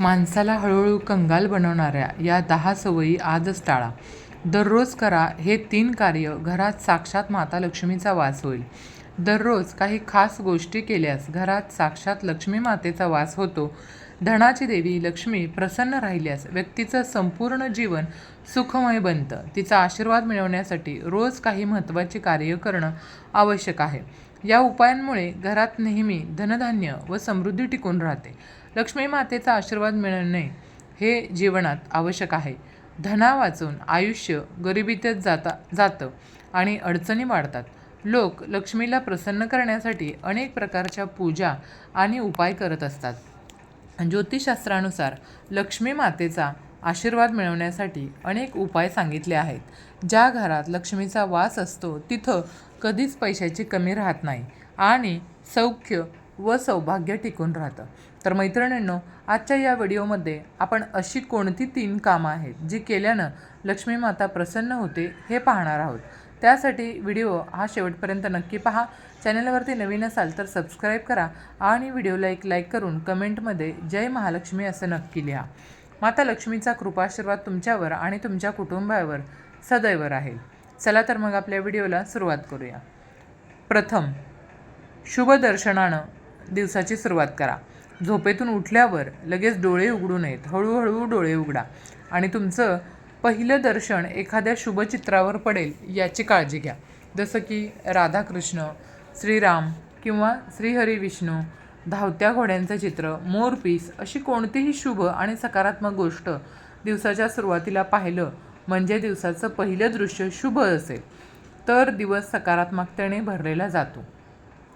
माणसाला हळूहळू कंगाल बनवणाऱ्या या दहा सवयी आजच टाळा. दररोज करा हे तीन कार्य घरात साक्षात माता लक्ष्मीचा वास होईल. दररोज काही खास गोष्टी केल्यास घरात साक्षात लक्ष्मी मातेचा वास होतो. धनाची देवी लक्ष्मी प्रसन्न राहिल्यास व्यक्तीचं संपूर्ण जीवन सुखमय बनतं. तिचा आशीर्वाद मिळवण्यासाठी रोज काही महत्त्वाची कार्य करणं आवश्यक आहे. या उपायांमुळे घरात नेहमी धनधान्य व समृद्धी टिकून राहते. लक्ष्मी मातेचा आशीर्वाद मिळवणे हे जीवनात आवश्यक आहे. धना वाचून आयुष्य गरिबीतच जाता जातं आणि अडचणी वाढतात. लोक लक्ष्मीला प्रसन्न करण्यासाठी अनेक प्रकारच्या पूजा आणि उपाय करत असतात. ज्योतिषशास्त्रानुसार लक्ष्मी मातेचा आशीर्वाद मिळवण्यासाठी अनेक उपाय सांगितले आहेत. ज्या घरात लक्ष्मीचा वास असतो तिथं कधीच पैशाची कमी राहत नाही आणि सौख्य व सौभाग्य टिकून राहतं. तर मैत्रिणींनो आजच्या या व्हिडिओमध्ये आपण अशी कोणती तीन कामं आहेत जी केल्यानं लक्ष्मी माता प्रसन्न होते हे पाहणार आहोत. त्यासाठी व्हिडिओ हा शेवटपर्यंत नक्की पहा. चॅनलवरती नवीन असाल तर सबस्क्राईब करा आणि व्हिडिओला एक लाईक करून कमेंटमध्ये जय महालक्ष्मी असं नक्की लिहा. माता लक्ष्मीचा कृपाशीर्वाद तुमच्यावर आणि तुमच्या कुटुंबावर सदैव राहील. चला तर मग आपल्या व्हिडिओला सुरुवात करूया. प्रथम शुभ दर्शनानं दिवसाची सुरुवात करा. झोपेतून उठल्यावर लगेच डोळे उघडू नयेत. हळूहळू डोळे उघडा. आणि तुमचं पहिलं दर्शन एखाद्या शुभचित्रावर पडेल याची काळजी घ्या. जसं की राधाकृष्ण श्रीराम किंवा श्रीहरी विष्णू धावत्या घोड्यांचं चित्र मोरपीस अशी कोणतीही शुभ आणि सकारात्मक गोष्ट दिवसाच्या सुरुवातीला पाहिलं म्हणजे दिवसाचं पहिलं दृश्य शुभ असेल. तर दिवस सकारात्मकतेने भरलेला जातो.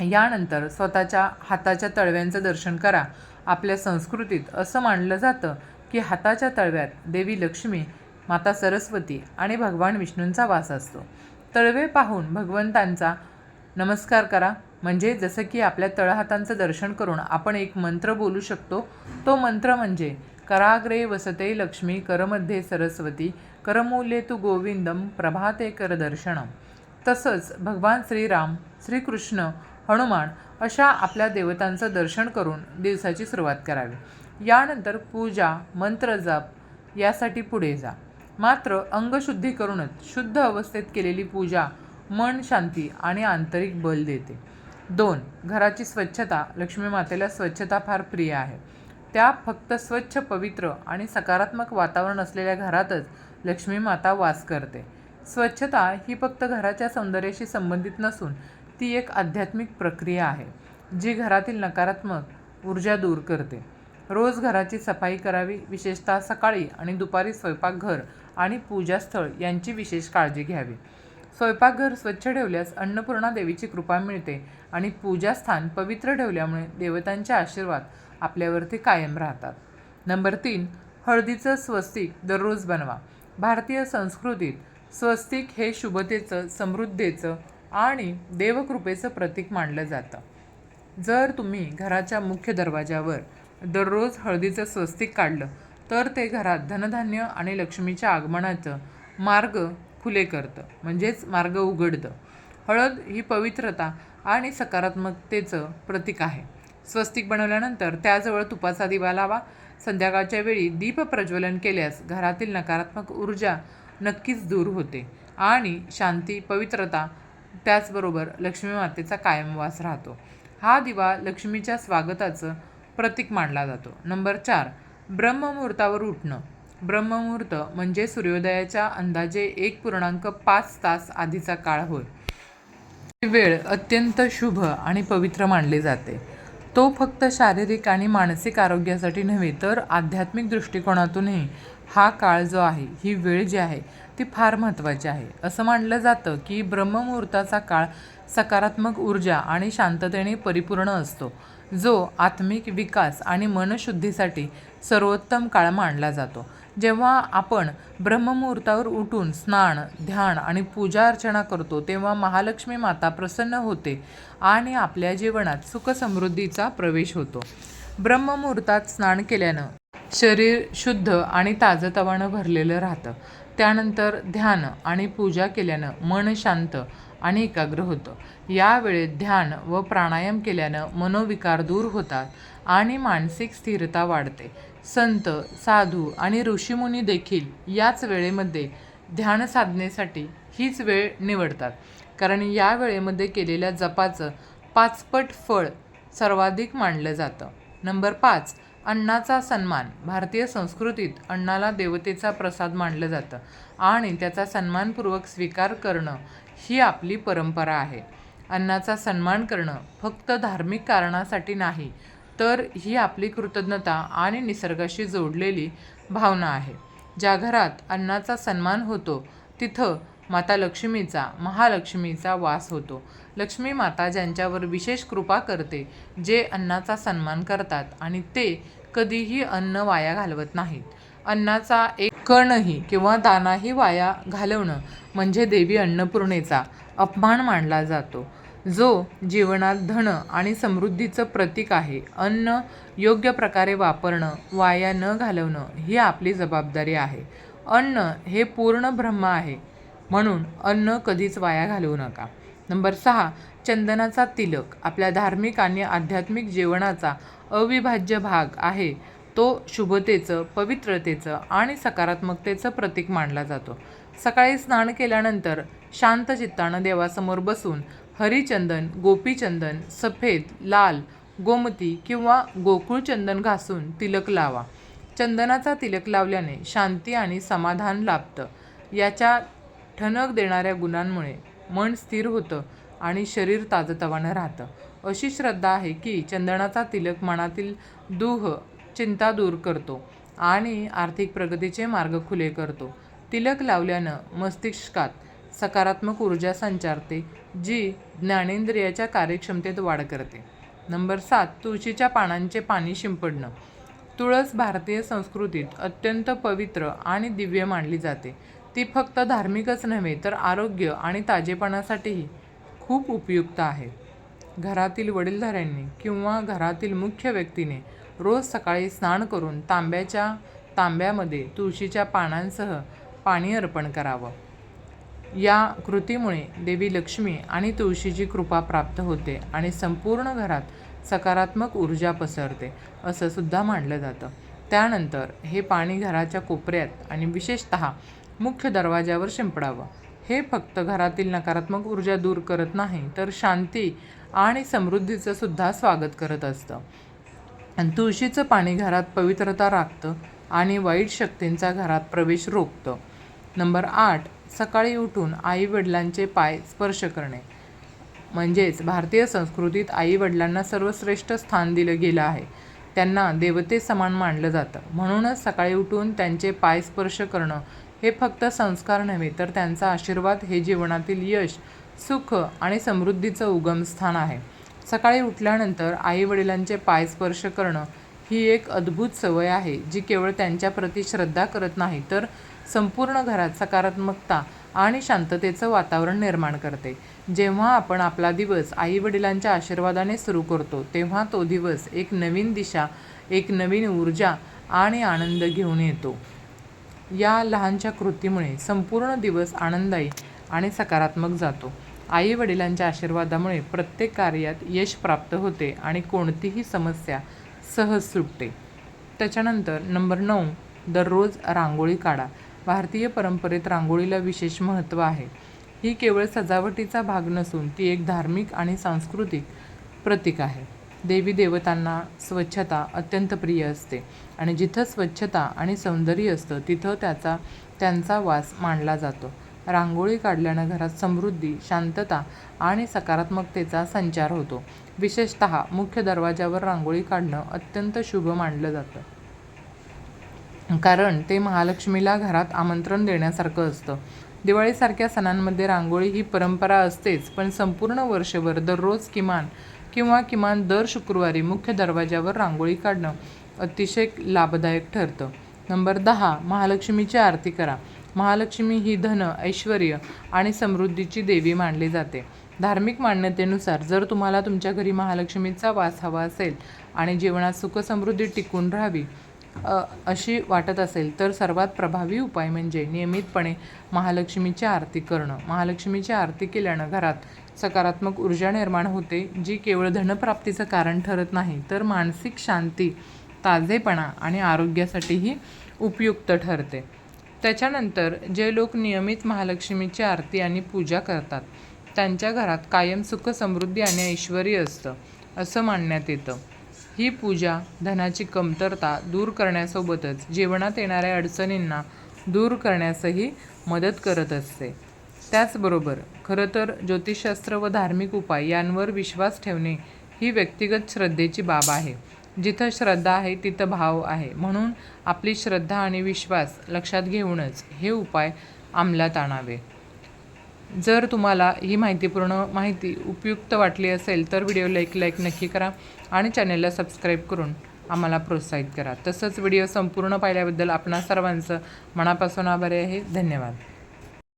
यानंतर स्वतःच्या हाताच्या तळव्यांचं दर्शन करा. आपल्या संस्कृतीत असं मानलं जातं की हाताच्या तळव्यात देवी लक्ष्मी माता सरस्वती आणि भगवान विष्णूंचा वास असतो. तळवे पाहून भगवंतांचा नमस्कार करा. म्हणजे जसं की आपल्या तळहातांचं दर्शन करून आपण एक मंत्र बोलू शकतो. तो मंत्र म्हणजे कराग्रे वसते लक्ष्मी करमध्ये सरस्वती करमूल्ये तू गोविंदम प्रभाते करदर्शनम तसंच भगवान श्रीराम श्रीकृष्ण हनुमान अशा आपल्या देवतांचं दर्शन करून दिवसाची सुरुवात करावी. यानंतर पूजा मंत्र जप यासाठी पुढे जा. मात्र अंगशुद्धी करूनच शुद्ध अवस्थेत केलेली पूजा मन शांती आणि आंतरिक बल देते. दोन घराची स्वच्छता. लक्ष्मी मातेला स्वच्छता फार प्रिय आहे. त्या फक्त स्वच्छ पवित्र आणि सकारात्मक वातावरण असलेल्या घरातच लक्ष्मी माता वास करते. स्वच्छता ही फक्त घराच्या सौंदर्याशी संबंधित नसून ती एक आध्यात्मिक प्रक्रिया आहे जी घरातील नकारात्मक ऊर्जा दूर करते. रोज घराची सफाई करावी विशेषतः सकाळी आणि दुपारी स्वयंपाकघर आणि पूजास्थळ यांची विशेष काळजी घ्यावी. स्वयंपाकघर स्वच्छ ठेवल्यास अन्नपूर्णा देवीची कृपा मिळते आणि पूजास्थान पवित्र ठेवल्यामुळे देवतांचे आशीर्वाद आपल्यावरती कायम राहतात. नंबर तीन हळदीचं स्वस्तिक दररोज बनवा. भारतीय संस्कृतीत स्वस्तिक हे शुभतेचं समृद्धीचं आणि देवकृपेचं प्रतीक मानलं जातं. जर तुम्ही घराच्या मुख्य दरवाजावर दररोज हळदीचं स्वस्तिक काढलं तर ते घरात धनधान्य आणि लक्ष्मीच्या आगमनाचं मार्ग खुले करतं म्हणजेच मार्ग उघडतं. हळद ही पवित्रता आणि सकारात्मकतेचं प्रतीक आहे. स्वस्तिक बनवल्यानंतर त्याजवळ तुपाचा दिवा लावा. संध्याकाळच्या वेळी दीप प्रज्वलन केल्यास घरातील नकारात्मक ऊर्जा नक्कीच दूर होते आणि शांती पवित्रता त्याचबरोबर लक्ष्मी मातेचा कायमवास राहतो. हा दिवा लक्ष्मीच्या स्वागताचं प्रतीक मानला जातो. नंबर चार ब्रह्ममुहूर्तावर उठणं. ब्रह्ममुहूर्त म्हणजे सूर्योदयाच्या अंदाजे एक पूर्णांक पाच तास आधीचा काळ होय. ही वेळ अत्यंत शुभ आणि पवित्र मानली जाते. तो फक्त शारीरिक आणि मानसिक आरोग्यासाठी नव्हे तर आध्यात्मिक दृष्टिकोनातूनही हा काळ जो आहे ही वेळ जी आहे ती फार महत्त्वाची आहे. असं मानलं जातं की ब्रह्ममुहूर्ताचा काळ सकारात्मक ऊर्जा आणि शांततेने परिपूर्ण असतो जो आत्मिक विकास आणि मनशुद्धीसाठी सर्वोत्तम काळ मानला जातो. जेव्हा आपण ब्रह्ममुहूर्तावर उठून स्नान ध्यान आणि पूजा अर्चना करतो तेव्हा महालक्ष्मी माता प्रसन्न होते आणि आपल्या जीवनात सुखसमृद्धीचा प्रवेश होतो. ब्रह्ममुहूर्तात स्नान केल्यानं शरीर शुद्ध आणि ताजंतवानं भरलेलं राहतं. त्यानंतर ध्यान आणि पूजा केल्यानं मन शांत आणि एकाग्र होतं. या वेळेत ध्यान व प्राणायाम केल्यानं मनोविकार दूर होतात आणि मानसिक स्थिरता वाढते. संत साधू आणि ऋषीमुनी देखील याच वेळेमध्ये ध्यान साधनेसाठी हीच वेळ निवडतात. कारण या वेळेमध्ये केलेल्या जपाचं पाचपट फळ सर्वाधिक मानलं जातं. नंबर पाच अन्नाचा सन्मान. भारतीय संस्कृतीत अण्णाला देवतेचा प्रसाद मानलं जातं आणि त्याचा सन्मानपूर्वक स्वीकार करणं ही आपली परंपरा आहे. अन्नाचा सन्मान करणं फक्त धार्मिक कारणासाठी नाही तर ही आपली कृतज्ञता आणि निसर्गाशी जोडलेली भावना आहे. ज्या घरात अन्नाचा सन्मान होतो तिथं माता लक्ष्मीचा महालक्ष्मीचा वास होतो. लक्ष्मी माता ज्यांच्यावर विशेष कृपा करते जे अन्नाचा सन्मान करतात आणि ते कधीही अन्न वाया घालवत नाहीत. अन्नाचा एक कणही किंवा दानाही वाया घालवणं म्हणजे देवी अन्नपूर्णेचा अपमान मानला जातो. जो जीवनात धन आणि समृद्धीचं प्रतीक आहे अन्न योग्य प्रकारे वापरणं वाया न घालवणं ही आपली जबाबदारी आहे. अन्न हे पूर्ण ब्रह्म आहे. म्हणून अन्न कधीच वाया घालवू नका. नंबर सहा चंदनाचा तिलक. आपल्या धार्मिक आणि आध्यात्मिक जीवनाचा अविभाज्य भाग आहे. तो शुभतेचं पवित्रतेचं आणि सकारात्मकतेचं प्रतीक मानला जातो. सकाळी स्नान केल्यानंतर शांत चित्तानं देवासमोर बसून हरिचंदन गोपीचंदन सफेद लाल गोमती किंवा गोकुळचंदन घासून तिलक लावा. चंदनाचा तिलक लावल्याने शांती आणि समाधान लाभतं. याच्या ठणक देणाऱ्या गुणांमुळे मन स्थिर होतं आणि शरीर ताजतवानं राहतं. अशी श्रद्धा आहे की चंदनाचा तिलक मनातील दुह चिंता दूर करतो आणि आर्थिक प्रगतीचे मार्ग खुले करतो. तिलक लावल्यानं मस्तिष्कात सकारात्मक ऊर्जा संचारते जी ज्ञानेंद्रियाच्या कार्यक्षमतेत वाढ करते. नंबर सात तुळशीच्या पानांचे पाणी शिंपडणं. तुळस भारतीय संस्कृतीत अत्यंत पवित्र आणि दिव्य मानली जाते. ती फक्त धार्मिकच नव्हे तर आरोग्य आणि ताजेपणासाठीही खूप उपयुक्त आहे. घरातील वडीलधाऱ्यांनी किंवा घरातील मुख्य व्यक्तीने रोज सकाळी स्नान करून तांब्याच्या तांब्यामध्ये तुळशीच्या पानांसह पाणी अर्पण करावं. या कृतीमुळे देवी लक्ष्मी आणि तुळशीची कृपा प्राप्त होते आणि संपूर्ण घरात सकारात्मक ऊर्जा पसरते असं सुद्धा मानलं जातं. त्यानंतर हे पाणी घराच्या कोपऱ्यात आणि विशेषत मुख्य दरवाज्यावर शिंपडावं. हे फक्त घरातील नकारात्मक ऊर्जा दूर करत नाही तर शांती आणि समृद्धीचं सुद्धा स्वागत करत असतं. तुळशीचं पाणी घरात पवित्रता राखतं आणि वाईट शक्तींचा घरात प्रवेश रोखतं. नंबर आठ सकाळी उठून आई वडिलांचे पाय स्पर्श करणे. म्हणजेच भारतीय संस्कृतीत आई वडिलांना सर्वश्रेष्ठ स्थान दिलं गेलं आहे. त्यांना देवते समान मानलं जातं. म्हणूनच सकाळी उठून त्यांचे पाय स्पर्श करणं हे फक्त संस्कार नव्हे तर त्यांचा आशीर्वाद हे जीवनातील यश सुख आणि समृद्धीचं उगमस्थान आहे. सकाळी उठल्यानंतर आई वडिलांचे पाय स्पर्श करणं ही एक अद्भुत सवय आहे जी केवळ त्यांच्याप्रती श्रद्धा करत नाही तर संपूर्ण घरात सकारात्मकता आणि शांततेचं वातावरण निर्माण करते. जेव्हा आपण आपला दिवस आई वडिलांच्या आशीर्वादाने सुरू करतो तेव्हा तो दिवस एक नवीन दिशा एक नवीन ऊर्जा आणि आनंद घेऊन येतो. या लहानशा कृतीमुळे संपूर्ण दिवस आनंदायी आणि सकारात्मक जातो. आई वडिलांच्या आशीर्वादामुळे प्रत्येक कार्यात यश प्राप्त होते आणि कोणतीही समस्या सहज सुटते. त्याच्यानंतर नंबर नऊ दररोज रांगोळी काढा. भारतीय परंपरेत रांगोळीला विशेष महत्त्व आहे. ही केवळ सजावटीचा भाग नसून ती एक धार्मिक आणि सांस्कृतिक प्रतीक आहे. देवी देवतांना स्वच्छता अत्यंत प्रिय असते. आणि जिथं स्वच्छता आणि सौंदर्य असतं तिथं त्याचा त्यांचा वास मानला जातो. रांगोळी काढल्यानं घरात समृद्धी शांतता आणि सकारात्मकतेचा संचार होतो. विशेषत मुख्य दरवाजावर रांगोळी काढणं अत्यंत शुभ मानलं जातं. कारण ते महालक्ष्मीला घरात आमंत्रण देण्यासारखं असतं. दिवाळीसारख्या सणांमध्ये रांगोळी ही परंपरा असतेच पण संपूर्ण वर्षभर दररोज किमान किंवा किमान दर शुक्रवारी मुख्य दरवाजावर रांगोळी काढणं अतिशय लाभदायक ठरतं. नंबर दहा महालक्ष्मीची आरती करा. महालक्ष्मी ही धन ऐश्वर आणि समृद्धीची देवी मानली जाते. धार्मिक मान्यतेनुसार जर तुम्हाला तुमच्या घरी महालक्ष्मीचा वास हवा असेल आणि जीवनात सुखसमृद्धी टिकून राहावी अशी वाटत असेल तर सर्वात प्रभावी उपाय म्हणजे नियमितपणे महालक्ष्मीची आरती करणं. महालक्ष्मीची आरती केल्यानं घरात सकारात्मक ऊर्जा निर्माण होते जी केवळ धनप्राप्तीचं कारण ठरत नाही तर मानसिक शांती ताजेपणा आणि आरोग्यासाठीही उपयुक्त ठरते. त्याच्यानंतर जे लोक नियमित महालक्ष्मीची आरती आणि पूजा करतात त्यांच्या घरात कायम सुख समृद्धी आणि ऐश्वर असतं असं मानण्यात येतं. ही पूजा धनाची कमतरता दूर करण्यासोबतच जीवनात येणाऱ्या अडचणींना दूर करण्यासही मदत करत असते. त्याचबरोबर खरं तर ज्योतिषशास्त्र व धार्मिक उपाय यांवर विश्वास ठेवणे ही व्यक्तिगत श्रद्धेची बाब आहे. जिथं श्रद्धा आहे तिथं भाव आहे. म्हणून आपली श्रद्धा आणि विश्वास लक्षात घेऊनच हे उपाय अंमलात आणावे. जर तुम्हाला ही माहितीपूर्ण माहिती उपयुक्त वाटली असेल तर व्हिडिओला एक लाईक नक्की करा आणि चॅनेलला सबस्क्राईब करून आम्हाला प्रोत्साहित करा. तसंच व्हिडिओ संपूर्ण पाहिल्याबद्दल आपणा सर्वांचं मनापासून आभारी आहे. धन्यवाद.